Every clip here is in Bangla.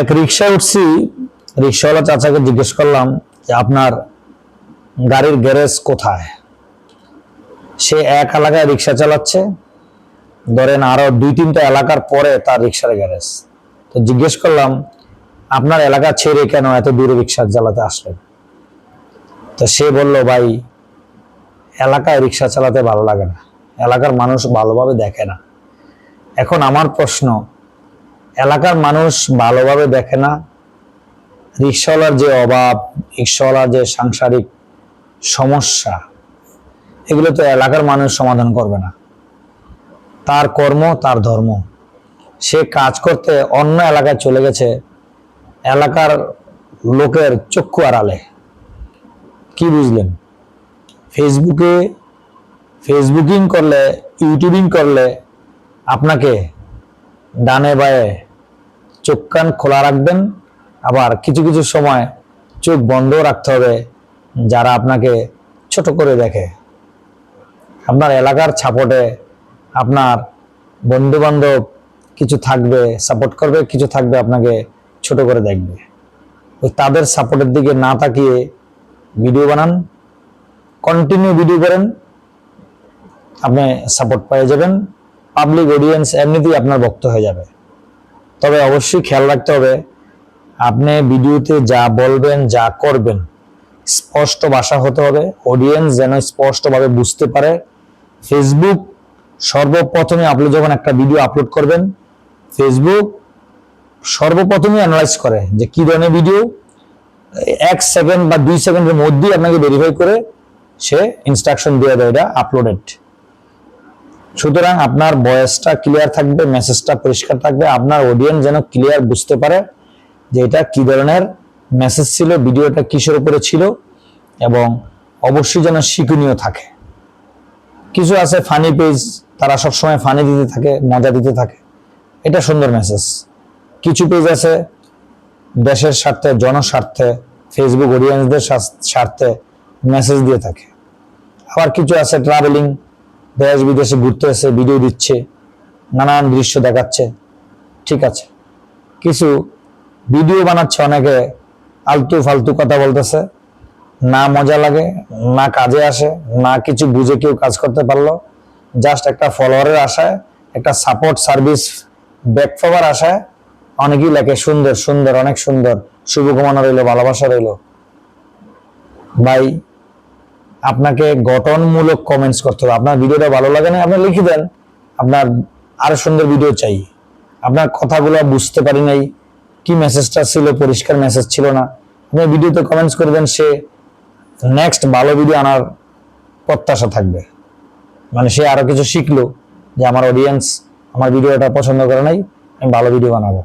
এক রিক্সায় উঠছি, রিক্সাওয়ালা চাচাকে জিজ্ঞেস করলাম যে, আপনার গাড়ির গ্যারেজ কোথায়? সে এক এলাকায় রিক্সা চালাচ্ছে। ধরেন আরও দুই তিনটা এলাকার পরে তার রিক্সার গ্যারেজ। তো জিজ্ঞেস করলাম, আপনার এলাকা ছেড়ে কেন এত দূরে রিক্সা চালাতে আসলেন? তো সে বলল, ভাই, এলাকায় রিক্সা চালাতে ভালো লাগে না। এলাকার মানুষ ভালোভাবে দেখে না। এখন আমার প্রশ্ন এলাকার মানুষ ভালোভাবে দেখে না। রিক্সাওয়ালার যে অভাব, রিক্সাওয়ালার যে সাংসারিক সমস্যা, এগুলো তো এলাকার মানুষ সমাধান করবে না। তার কর্ম, তার ধর্ম। সে কাজ করতে অন্য এলাকায় চলে গেছে, এলাকার লোকের চক্ষু আড়ালে। কি বুঝলেন? ফেসবুকে ফেসবুকিং করলে ইউটিউবিং করলে আপনাকে ডানে বায়ে চোখ কান খোলা রাখবেন। আবার কিছু কিছু সময় চোখ বন্ধ রাখতে হবে, যারা আপনাকে ছোট করে দেখে। আপনার এলাকার ছাপটে আপনার বন্ধু বান্ধব কিছু থাকবে সাপোর্ট করবে, কিছু থাকবে আপনাকে ছোট করে দেখবে। ওই তাদের সাপোর্টের দিকে না তাকিয়ে ভিডিও বানান কন্টিনিউ ভিডিও করেন, আপনি সাপোর্ট পেয়ে যাবেন। পাবলিক অডিয়েন্স এমনিতেই আপনার বক্ত হয়ে যাবে। তবে অবশ্যই খেয়াল রাখতে হবে, আপনি ভিডিওতে যা বলবেন, যা করবেন, স্পষ্ট ভাষা হতে হবে। অডিয়েন্স যেন স্পষ্টভাবে বুঝতে পারে। ফেসবুক সর্বপ্রথমে আপনি যখন একটা ভিডিও আপলোড করবেন ফেসবুক সর্বপ্রথমে অ্যানালাইজ করে যে কি ধরনের ভিডিও এক সেকেন্ড বা দুই সেকেন্ডের মধ্যেই আপনাকে ভেরিফাই করে সে ইনস্ট্রাকশন দিয়ে দেয় এটা আপলোডেড সুতরাং আপনার ভয়েসটা ক্লিয়ার থাকবে মেসেজটা পরিষ্কার থাকবে, আপনার অডিয়েন্স যেন ক্লিয়ার বুঝতে পারে যে এটা কি ধরনের মেসেজ ছিল ভিডিওটা কিসের উপরে ছিল এবং অবশ্যই যেন শিক্ষণীয় থাকে। কিছু আছে ফানি পেজ তারা সবসময় ফানি দিতে থাকে, মজা দিতে থাকে। এটা সুন্দর মেসেজ কিছু পেজ আছে দেশের স্বার্থে, জনস্বার্থে ফেসবুক অডিয়েন্সদের স্বার্থে মেসেজ দিয়ে থাকে। আবার কিছু আছে ট্রাভেলিং দেশ বিদেশে ঘুরতে এসে ভিডিও দিচ্ছে, নানান দৃশ্য দেখাচ্ছে, ঠিক আছে। কিছু ভিডিও বানাচ্ছে অনেকে, আলতু ফালতু কথা বলতেছে, না মজা লাগে, না কাজে আসে, না কিছু বুঝে কেউ কাজ করতে পারল। জাস্ট একটা ফলোয়ারের আশায়, একটা সাপোর্ট সার্ভিস ব্যাক আশায় অনেকেই লেখে, সুন্দর সুন্দর, অনেক সুন্দর শুভকামনা রইল, ভালোবাসা রইল। ভাই আপনাকে গঠনমূলক কমেন্টস করতে হবে। আপনার ভিডিওটা ভালো লাগে না আপনি লিখে দেন। আপনার আরও সুন্দর ভিডিও চাই। আপনার কথাগুলো বুঝতে পারি নাই, কি মেসেজটা ছিল, পরিষ্কার মেসেজ ছিল না। আপনি ভিডিওতে কমেন্টস করে দেন, সে নেক্সট ভালো ভিডিও আনার প্রত্যাশা থাকবে। মানে সে আরও কিছু শিখলো যে আমার অডিয়েন্স আমার ভিডিওটা পছন্দ করে নাই, আমি ভালো ভিডিও বানাবো।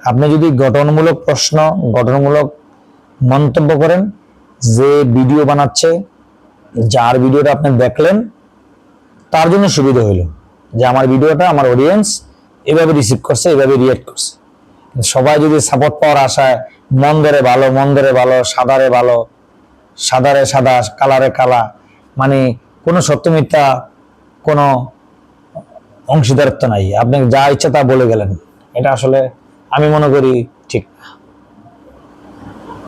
আপনি যদি গঠনমূলক প্রশ্ন, গঠনমূলক মন্তব্য করেন, যে ভিডিও বানাচ্ছে যার ভিডিওটা আপনি দেখলেন, তার জন্য সুবিধা হইল যে আমার ভিডিওটা আমার অডিয়েন্স এভাবে রিসিভ করছে, এভাবে রিয়েক্ট করছে। সবাই যদি সাপোর্ট পাওয়ার আশায় মন্দরে ভালো মন্দরে ভালো, সাদারে ভালো, সাদারে সাদা কালারে কালা মানে কোনো সত্য মিথ্যা, কোনো অংশীদারত্ব নাই। আপনি যা ইচ্ছা তা বলে গেলেন। এটা আসলে আমি মনে করি ঠিক। না